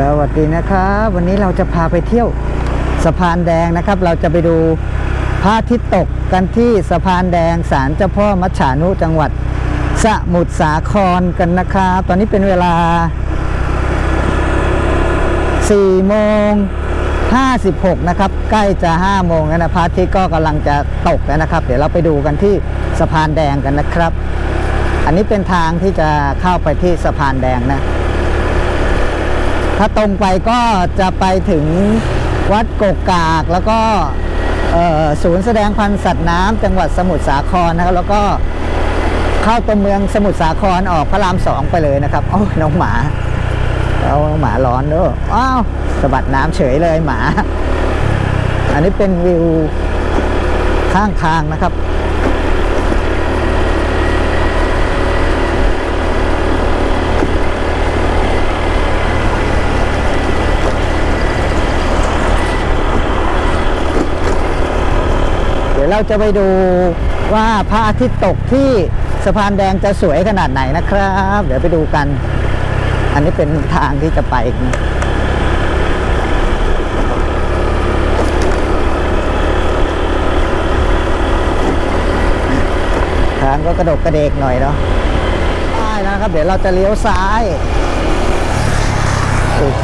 สวัสดีนะครับวันนี้เราจะพาไปเที่ยวสะพานแดงนะครับ เราจะไปดูพระอาทิตย์ตกกันที่สะพานแดงศาลเจ้าพ่อมัจฉานุจังหวัดสมุทรสาครกันนะครับตอนนี้เป็นเวลา4โมง56 นะครับ ใกล้จะ5โมงแล้วนะพระอาทิตย์ก็กำลังจะตกแล้วนะครับ เดี๋ยวเราไปดูกันที่สะพานแดงกันนะครับ อันนี้เป็นทางที่จะเข้าไปที่สะพานแดงนะ ถ้าตรงไปก็จะไปถึงวัดกกกาก แล้วก็ศูนย์แสดงพันธุ์สัตว์น้ำจังหวัดสมุทรสาครนะครับ แล้วก็เข้าตัวเมืองสมุทรสาครออกพระรามสองไปเลยนะครับโอ้ยน้องหมาเอาหมาร้อนเด้ออ้าวสะบัดน้ำเฉยเลยหมา อันนี้เป็นวิวข้างทางนะครับ เราจะไปดูว่าพระอาทิตย์ตกที่สะพานแดงจะสวยขนาดไหนนะครับ เดี๋ยวไปดูกัน อันนี้เป็นทางที่จะไปนะทางก็กระดกกระเดกหน่อยเนาะได้นะครับ เดี๋ยวเราจะเลี้ยวซ้ายอุ๊ย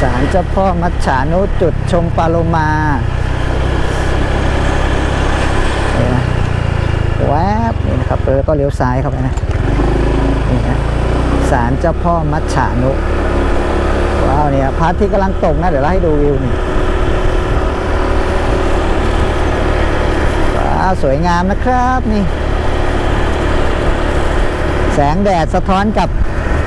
ศาลเจ้าพ่อมัจฉานุจุดชมปาโลมานี่นะแวบนี่นะครับเออก็เลี้ยวซ้ายเข้าไปนะนี่นะศาลเจ้าพ่อมัจฉานุว้าวเนี่ยพระอาทิตย์กำลังตกนะเดี๋ยวเราให้ดูวิวนี่ว้าวสวยงามนะครับนี่ แสงแดดสะท้อนกับ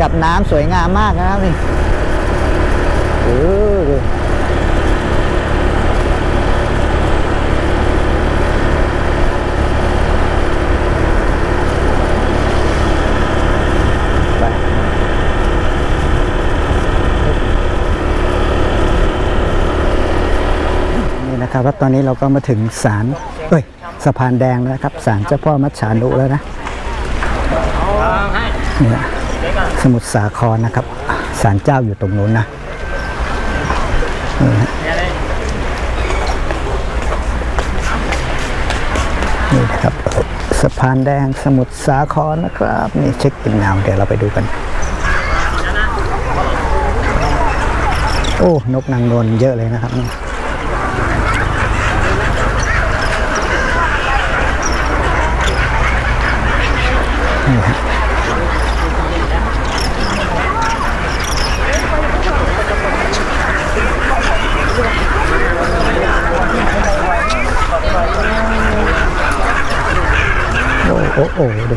กับน้ำสวยงามมากนะครับนี่ เออนี่นะครับว่าตอนนี้เราก็มาถึงศาลเอ้ยสะพานแดงแล้วนะครับศาลเจ้าพ่อมัจฉานุแล้วนะนี่นะสมุทรสาครนะครับศาลเจ้าอยู่ตรงนู้นนะ นี่นะครับสะพานแดงสมุทรสาครนะครับ นี่เช็คอินนาวเดี๋ยวเราไปดูกัน โอ้ นกนางนวลเยอะเลยนะครับนี่ฮะโอ้โอ้โอ้ดู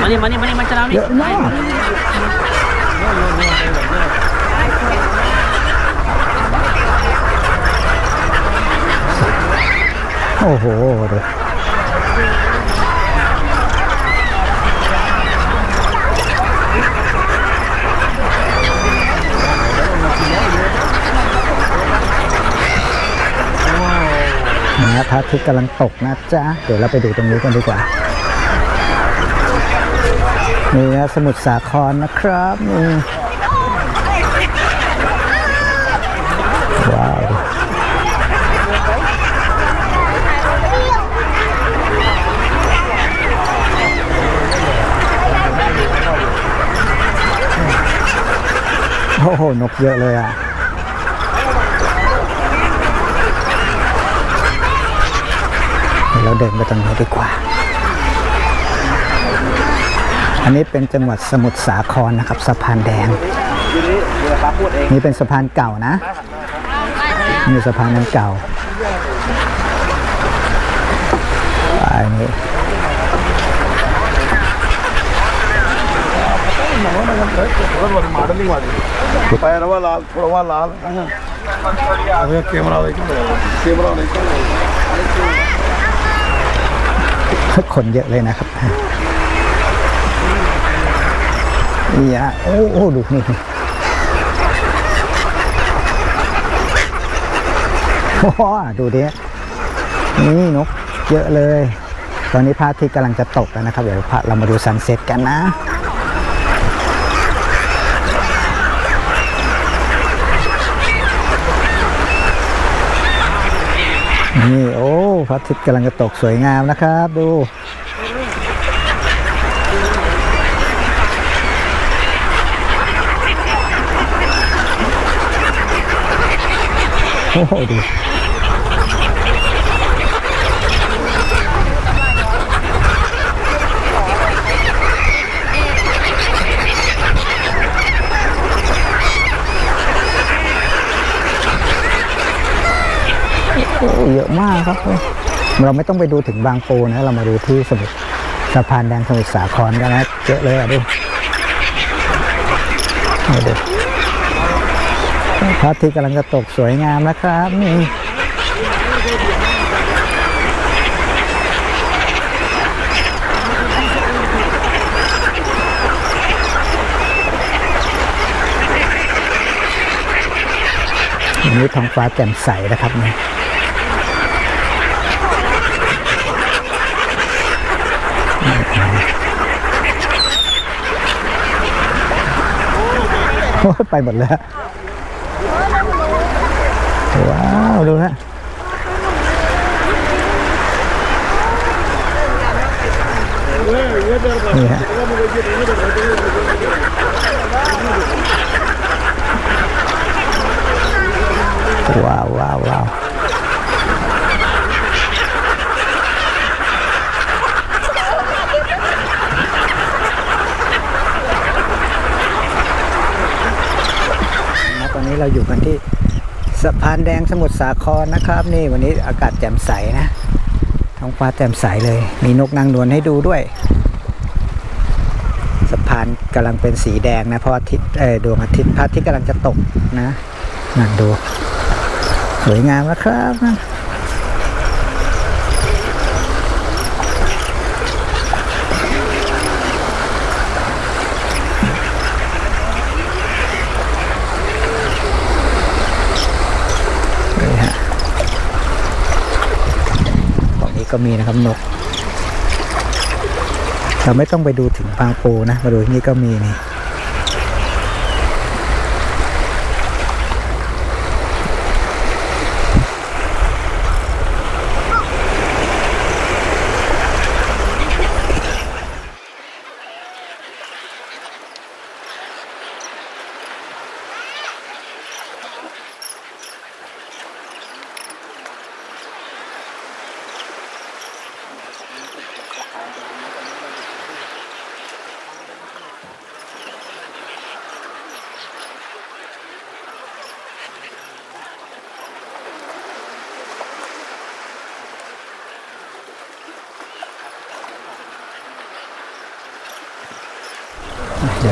มานี่มานี่มานี่มาจะเรานี่เยอะมากโอ้โหดูนะ พระอาทิตย์กำลังตกนะจ๊ะ เดี๋ยวเราไปดูตรงนี้กันดีกว่า นี่นะสมุทรสาครนะครับนี่ว้าวโอ้โห นกเยอะเลยอะ เราเดินไปตรงนี้ดีกว่า อันนี้เป็นจังหวัดสมุทรสาครนะครับ สะพานแดง นี่เป็นสะพานเก่านะนี่สะพานนั้นเก่าอันนี้ไปแล้วว่าลาเพราะว่าลาเกมเราเลยเกมเราเลย คนเยอะเลยนะครับนี่ฮะโอ้โอ้ดูนี่โอ้ดูดินี่นกเยอะเลย ตอนนี้พระอาทิตย์กำลังจะตกแล้วนะครับ เดี๋ยวพระเรามาดูซันเซ็ตกันนะ พระอาทิตย์กำลังจะตกสวยงามนะครับ ดู โอ้โหดู เยอะมากครับ เราไม่ต้องไปดูถึงบางปูนะเรามาดูที่สมุทรสะพานแดงสมุทรสาครกันนะเยอะเลยอะดูดูพระอาทิตย์กำลังจะตกสวยงามนะครับนี่นนี้ท้องฟ้าแจ่มใสนะครับเนี่ย ไปหมดแล้ว ว้าว ดูนะนี่ฮะว้าวว้าวว้าวนะตอนนี้ เราอยู่กันที่สะพานแดงสมุทรสาครนะครับ นี่วันนี้อากาศแจ่มใสนะท้องฟ้าแจ่มใสเลย มีนกนางนวลให้ดูด้วย สะพานกำลังเป็นสีแดงนะเพราะอาทิตย์เออดวงอาทิตย์พระอาทิตย์กำลังจะตกนะนั่งดู สวยงามนะครับนะนี่ฮะฝั่งนี้ ก็มีนะครับนก เราไม่ต้องไปดูถึงบางปูนะมาดูที่นี่ก็มีนี่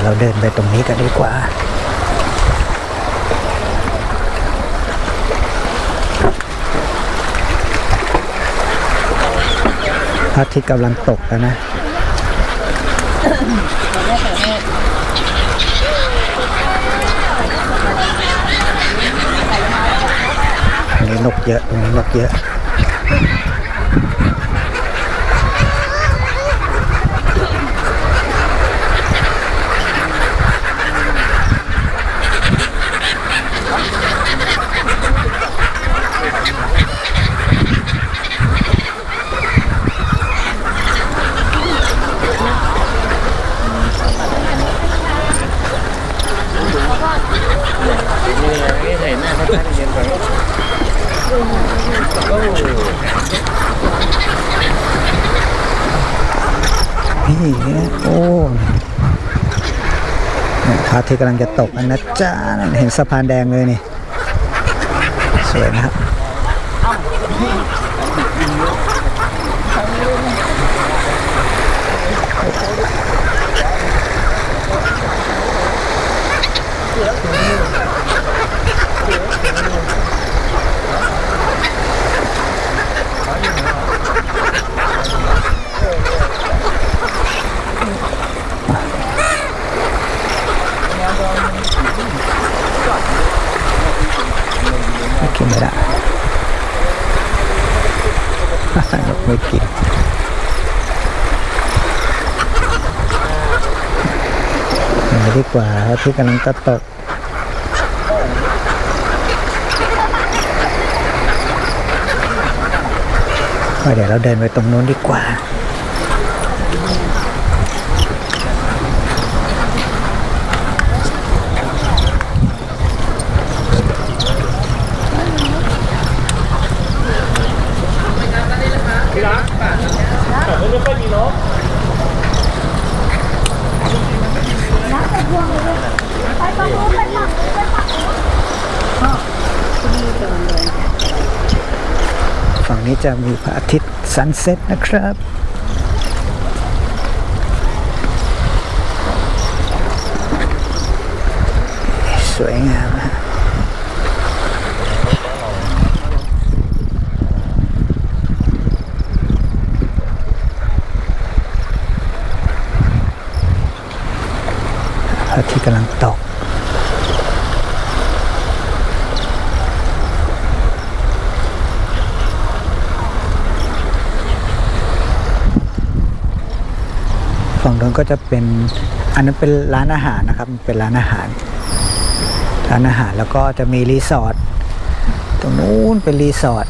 เราเดินไปตรงนี้กันดีกว่า พระอาทิตย์กำลังตกแล้วนะตรงนี้นกเยอะตรงนี้นกเยอะ นี่นะโอ้เนี่ยพ ระอาทิตย์กำลังจะตกนะจ้านั่นเห็นสะพานแดงเลยนี่ สวยนะครับ ไม่กินไม่ได้นกไม่กินไปดีกว่าเราะที่กำลังจะตกเดี๋ยวเราเดินไปตรงนู้นดีกว่า ฝั่งนี้ จะมีพระอาทิตย์ซันเซ็ตนะครับสวยงามพระอาทิตย์กำลังตก ฝั่งนู้นก็จะเป็นอันนั้นเป็นร้านอาหารนะครับเป็นร้านอาหาร ร้านอาหารแล้วก็จะมีรีสอร์ทตรงนู้นเป็นรีสอร์ท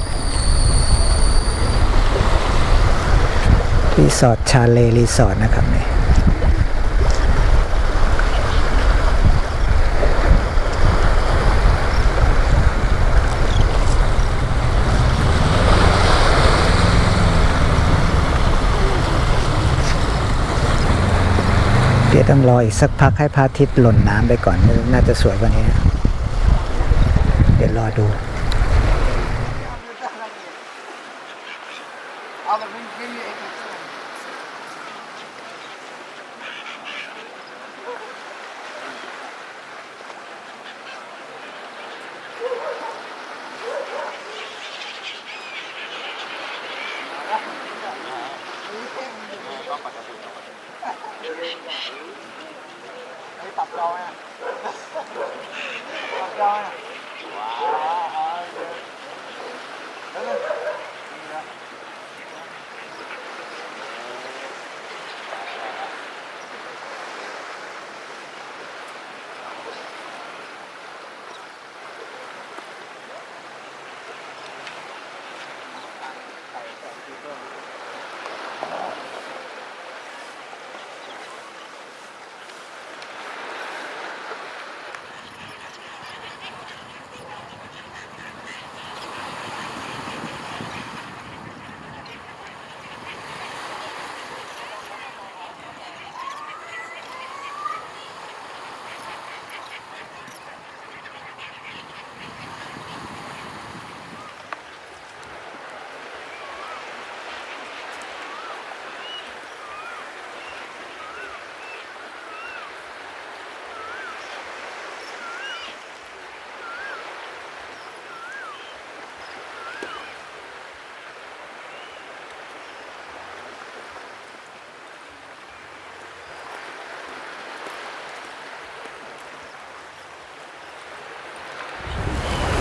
รีสอร์ทชาเลรีสอร์ทนะครับนี่ ต้องรออีกสักพักให้พระอาทิตย์หล่นน้ำไปก่อนน่าจะสวยกว่านี้ เดี๋ยวรอดู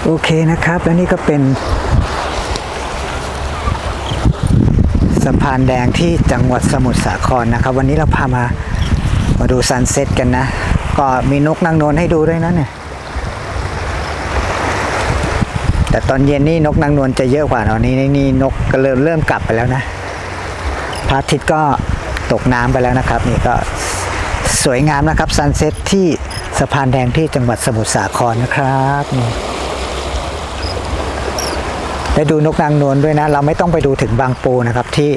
โอเคนะครับ และนี่ก็เป็นสะพานแดงที่จังหวัดสมุทรสาครนะครับ วันนี้เราพามามาดูซันเซ็ตกันนะ ก็มีนกนางนวลให้ดูด้วยนะเนี่ยแต่ตอนเย็นนี่นกนางนวลจะเยอะกว่าตอนนี้นี่นกก็เริ่มเริ่มกลับไปแล้วนะพระอาทิตย์ก็ตกน้ำไปแล้วนะครับ นี่ก็สวยงามนะครับซันเซ็ตที่สะพานแดงที่จังหวัดสมุทรสาครนะครับนี่ และดูนกนางนวลด้วยนะ เราไม่ต้องไปดูถึงบางปูนะครับที่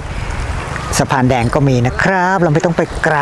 สะพานแดงก็มีนะครับ เราไม่ต้องไปไกล